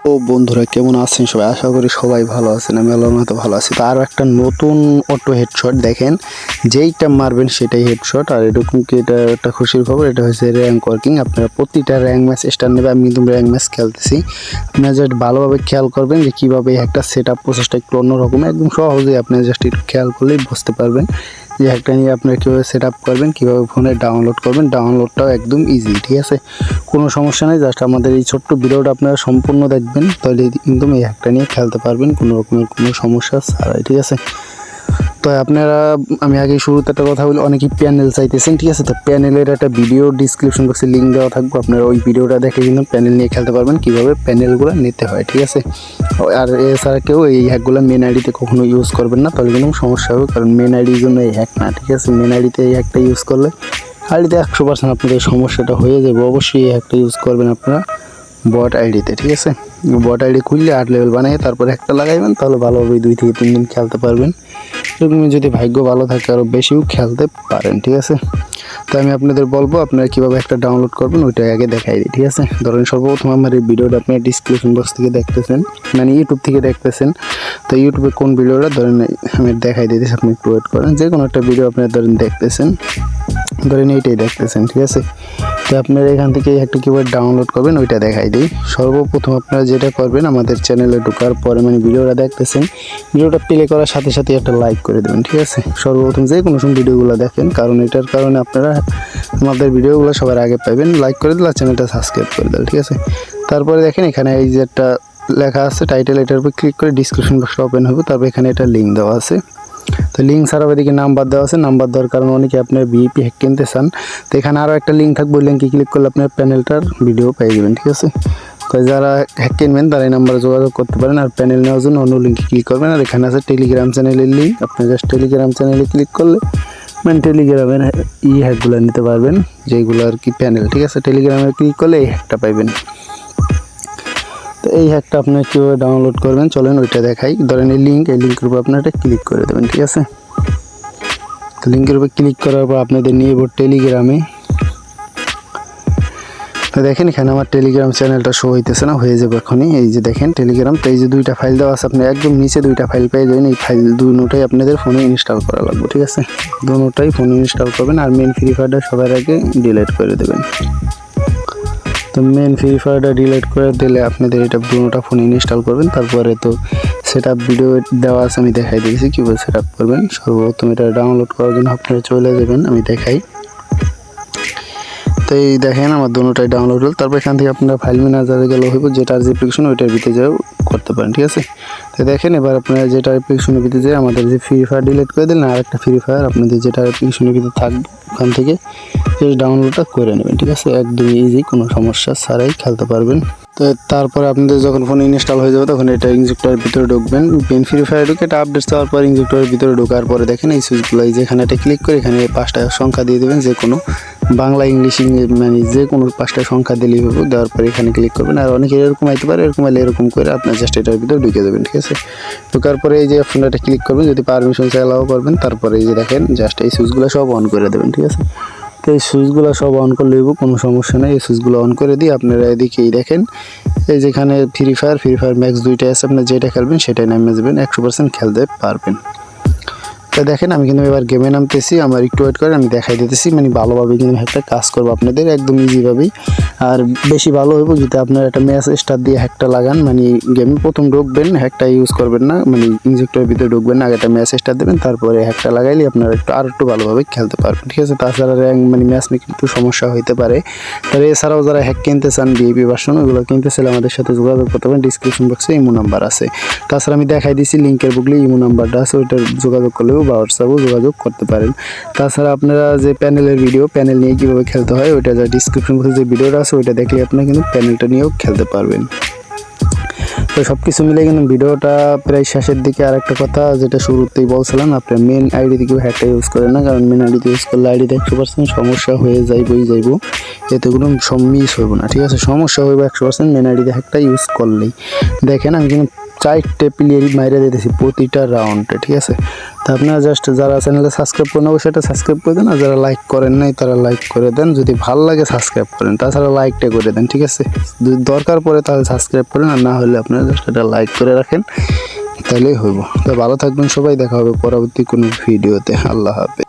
ও বন্ধুরা, কেমন আছেন সবাই? আশা করি সবাই ভালো আছেন, আমি আল্লাহর মতো ভালো আছি। তো আরও একটা নতুন অটো হেডশট দেখেন, যেইটা মারবেন সেটাই হেডশট আর এরকম কি এটা একটা খুশির খবর? এটা হচ্ছে র্যাঙ্ক ওয়ার্কিং। আপনারা প্রতিটা র্যাঙ্ক ম্যাচ স্টার নেবে, আমি কিন্তু র্যাঙ্ক ম্যাচ খেলতেছি। আপনারা জাস্ট ভালোভাবে খেয়াল করবেন যে কীভাবে একটা সেট আপ প্রসেসটা একটু অন্যরকম, একদম সহজেই আপনারা জাস্ট একটু খেয়াল করলেই বুঝতে পারবেন। যে হ্যাকটা নিয়ে আপনারা কীভাবে সেট আপ করবেন, কীভাবে ফোনে ডাউনলোড করবেন ডাউনলোডটাও একদম ইজি ঠিক আছে? কোনো সমস্যা নেই জাস্ট আমাদের এই ছোট্ট ভিডিওটা আপনারা সম্পূর্ণ দেখবেন, তাহলে একদম এই হ্যাকটা নিয়ে খেলতে পারবেন, কোনো রকমের কোনো সমস্যা ছাড়াই, ঠিক আছে? তো আপনারা, আমি আগে শুরুতে একটা কথা বলি, অনেকেই প্যানেল চাইতেছেন, ঠিক আছে? তো প্যানেলের একটা ভিডিও ডিসক্রিপশন বক্সে লিঙ্ক দেওয়া থাকব, আপনারা ওই ভিডিওটা দেখে কিন্তু প্যানেল নিয়ে খেলতে পারবেন, কীভাবে প্যানেলগুলো নিতে হয়, ঠিক আছে? আর এছাড়া কেউ এই হ্যাকগুলো মেন আইডিতে কখনো ইউজ করবেন না, তাহলে কিন্তু সমস্যা হবে, কারণ মেন আইডির জন্য এই হ্যাক না, ঠিক আছে? মেন আইডিতে এই হ্যাকটা ইউজ করলে আইডিতে একশো পার্সেন্ট আপনাদের সমস্যাটা হয়ে যাবে, অবশ্যই এই হ্যাকটা ইউজ করবেন আপনারা বট আইডিতে ঠিক আছে? বট আইডি খুললে আট লেভেল বানিয়ে, তারপরে একটা লাগাইবেন, তাহলে ভালোভাবে দুই থেকে তিন দিন খেলতে পারবেন। এরকম যদি ভাগ্য ভালো থাকে আরও বেশিও খেলতে পারেন, ঠিক আছে? তো আমি আপনাদের বলব, আপনারা কীভাবে একটা ডাউনলোড করবেন, ওইটা আগে দেখাই দিই, ঠিক আছে? ধরেন সর্বপ্রথম আমার এই ভিডিওটা আপনার ডিসক্রিপশন বক্স থেকে দেখতেছেন মানে ইউটিউব থেকে দেখতেছেন। তো ইউটিউবে কোন ভিডিওটা, ধরেন আমি দেখাই দিতেছি আপনি একটু ওয়েট করেন যে কোনো একটা ভিডিও আপনারা ধরেন দেখতেছেন। ধরেন এইটাই দেখতেছেন, ঠিক আছে? তো আপনারা এখান থেকে একটা কিবোর্ড ডাউনলোড করবেন, ওইটা দেখাই দিই। সর্বপ্রথম আপনারা যেটা করবেন, আমাদের চ্যানেলে ঢোকার পরে মানে ভিডিওটা দেখতেছেন, ভিডিওটা প্লে করার সাথে সাথে একটা লাইক করে দেবেন, ঠিক আছে? সর্বপ্রথম যে কোনো সময় ভিডিওগুলো দেখেন, কারণ এটার কারণে আপনারা আমাদের ভিডিওগুলো সবার আগে পাবেন লাইক করে দিলে চ্যানেলটা সাবস্ক্রাইব করে দিলে ঠিক আছে? তারপরে দেখেন এখানে এই যে একটা লেখা আছে টাইটেল এটার উপর ক্লিক করে ডিসক্রিপশন বক্সটা ওপেন হবে, তারপর এখানে একটা লিঙ্ক দেওয়া আছে। তো লিঙ্ক ছাড়াও এদিকে নাম্বার দেওয়া আছে নাম্বার দেওয়ার কারণে অনেকে আপনার ভিপি হ্যাক কিনতে চান। তো এখানে আরও একটা লিঙ্ক থাকবে লিঙ্কে ক্লিক করলে আপনার প্যানেলটার ভিডিও পেয়ে যাবেন, ঠিক আছে? তো যারা হ্যাক কিনবেন, তারা এই নাম্বারে যোগাযোগ করতে পারেন, আর প্যানেল নেওয়ার জন্য অন্য লিঙ্কে ক্লিক করবেন। আর এখানে আছে টেলিগ্রাম চ্যানেলের লিঙ্ক আপনি জাস্ট টেলিগ্রাম চ্যানেলে ক্লিক করলে মানে টেলিগ্রামের ই হ্যাকগুলো নিতে পারবেন, যেগুলো আর কি প্যানেল ঠিক আছে? টেলিগ্রামে ক্লিক করলে এই হ্যাকটা পাইবেন। এই হ্যাকটা আপনি কীভাবে ডাউনলোড করবেন? চলেন ওইটা দেখাই। ধরেন এই লিঙ্ক এই লিঙ্কের উপর আপনার ক্লিক করে দেবেন, ঠিক আছে? তো লিঙ্কের উপর ক্লিক করার পর আপনাদের নিয়ে যাব টেলিগ্রামে তো দেখেন এখানে আমার টেলিগ্রাম চ্যানেলটা শো হইতেছে না, হয়ে যাবে এখনই। এই যে দেখেন টেলিগ্রাম তো এই যে দুইটা ফাইল দেওয়া আছে, আপনি একদম নিচে দুইটা ফাইল পেয়ে যাবেন। এই ফাইল দুটোটাই আপনাদের ফোনে ইনস্টল করা লাগবে, ঠিক আছে? দুটোটাই ফোনে ইনস্টল করবেন, আর মেন ফ্রি ফায়ারটা সবার আগে ডিলিট করে দেবেন। তো মেন ফ্রি ফায়ারটা ডিলিট করে দিলে আপনাদের এটা দুটোটা ফোন ইনস্টল করবেন, তারপরে তো সেট ভিডিও দেওয়া আছে, আমি দেখাই দিয়েছি কীভাবে সেট আপ করবেন? সর্বপ্রথম এটা ডাউনলোড করার জন্য আপনারা চলে যাবেন, আমি দেখাই। তো এই দেখেন, আমার দুটোটাই ডাউনলোড হল। তারপর এখান থেকে আপনারা ফাইল ম্যানেজারে গেলে হইব, যেটার যে অ্যাপ্লিকেশন ওইটার ভিতরে যাও, করতে পারেন, ঠিক আছে? তো দেখেন, এবার আপনারা যেটা অ্যাপ্লিকেশনের ভিতরে যায় আমাদের যে ফ্রি ফায়ার ডিলিট করে দিলেন আর একটা ফ্রি ফায়ার আপনাদের যেটা অ্যাপ্লিকেশনের ভিতরে থাকবে ওখান থেকে এই ডাউনলোডটা করে নেবেন, ঠিক আছে? একদমই ইজি কোনো সমস্যা ছাড়াই খেলতে পারবেন। তো তারপরে আপনাদের যখন ফোন ইনস্টল হয়ে যাবে, তখন এটা ইনজেক্টরের ভিতরে ঢুকবেন। পেন ফ্রি ফায়ার ঢুকে এটা আপডেট দেওয়ার পর ইনজেক্টরের ভিতরে ঢোকার পরে দেখেন, এই সুইচগুলো এই যেখানে এটা ক্লিক করে, এখানে পাঁচটা সংখ্যা দিয়ে দেবেন যে কোনো বাংলা, ইংলিশ মানে যে কোনো পাঁচটা সংখ্যা দিলেই হবে, দেওয়ার পরে এখানে ক্লিক করবেন। আর অনেকে এরকম আইতে পারে, এরকম হলে এরকম করে আপনার জাস্ট এটার ভিতরে ঢুকে দেবেন ঠিক আছে? ঢোকার পরে এই যে অপশনটা ক্লিক করবেন, যদি পারমিশন চালাও করবেন, তারপরে এই যে দেখেন জাস্ট এই সুইচগুলো সব অন করে দেবেন, ঠিক আছে? তো এই সুইচগুলো সব অন করে লইব কোনো সমস্যা নেই, এই সুইচগুলো অন করে দিয়ে আপনারা এদিকেই দেখেন, এই যেখানে free fire free fire max দুইটাই আছে, আপনার যেটা খেলবেন, সেটাই নামিয়ে যাবেন একশো পার্সেন্ট খেলতে পারবেন। তো দেখেন, আমি কিন্তু এবার গেমে নামতেছি, আমার একটু ওয়েট করে আমি দেখাই দিতেছি মানে ভালোভাবে কিন্তু একটা কাজ করব আপনাদের একদম ইজিভাবেই আর বেশি ভালো হইব যদি আপনার একটা ম্যাচ স্টার দিয়ে হ্যাকটা লাগান মানে গেমে প্রথম ঢুকবেন হ্যাকটা ইউজ করবেন না মানে ইনজেক্টরের ভিতরে ঢুকবেন না, আগে একটা ম্যাচ স্টার দেবেন, তারপরে হ্যাকটা লাগাইলে আপনারা একটু আর একটু ভালোভাবে খেলতে পারবেন, ঠিক আছে? তাছাড়া র্যাঙ্ক মানে ম্যাচ নিয়ে একটু সমস্যা হইতে পারে। তবে এছাড়াও যারা হ্যাক কিনতে চান বিএপি ভার্সন ওগুলো কিনতে চাইলে আমাদের সাথে যোগাযোগ করতে পারেন ডিসক্রিপশন বক্সে ইমো নাম্বার আছে। তাছাড়া আমি দেখাই দিছি লিঙ্কের বুকলে ইমো নাম্বারটা আছে, ওইটার যোগাযোগ করলেও বা হোয়াটসঅ্যাপেও যোগাযোগ করতে পারেন। তাছাড়া আপনারা যে প্যানেলের ভিডিও, প্যানেল নিয়ে কীভাবে খেলতে হয়, ওইটা যা ডিসক্রিপশন বক্সে যে ভিডিওটা আছে, ওইটা দেখলে আপনারা কিন্তু প্যানেলটা নিয়েও খেলতে পারবেন। তো সব কিছু মিলে কিন্তু ভিডিওটা প্রায় শেষের দিকে আর একটা কথা, যেটা শুরুতেই বলছিলাম আপনার মেন আইডি থেকে হ্যাকটা ইউজ করেন না, কারণ মেন আইডিতে ইউজ করলে আইডিতে একশো পার্সেন্ট সমস্যা হয়ে যাইবই যাইব। এতে কোনো মিস হইব না, ঠিক আছে? সমস্যা হইব একশো পার্সেন্ট মেন আইডিতে হ্যাকটা ইউজ করলেই। দেখেন, আমি কিন্তু চারটে প্লেয়ার মাইরে দিতেছি প্রতিটা রাউন্ডে ঠিক আছে? তো আপনারা জাস্ট যারা চ্যানেলে সাবস্ক্রাইব করেন, অবশ্যই এটা সাবস্ক্রাইব করে দেন, আর যারা লাইক করেন নাই, তারা লাইক করে দেন। যদি ভালো লাগে সাবস্ক্রাইব করেন, তাছাড়া লাইকটা করে দেন, ঠিক আছে? যদি দরকার পড়ে তাহলে সাবস্ক্রাইব করেন, আর না হলে আপনারা জাস্ট এটা লাইক করে রাখেন, তাহলেই হইব। তো ভালো থাকবেন সবাই, দেখা হবে পরবর্তী কোনো ভিডিওতে আল্লাহ হাফেজ।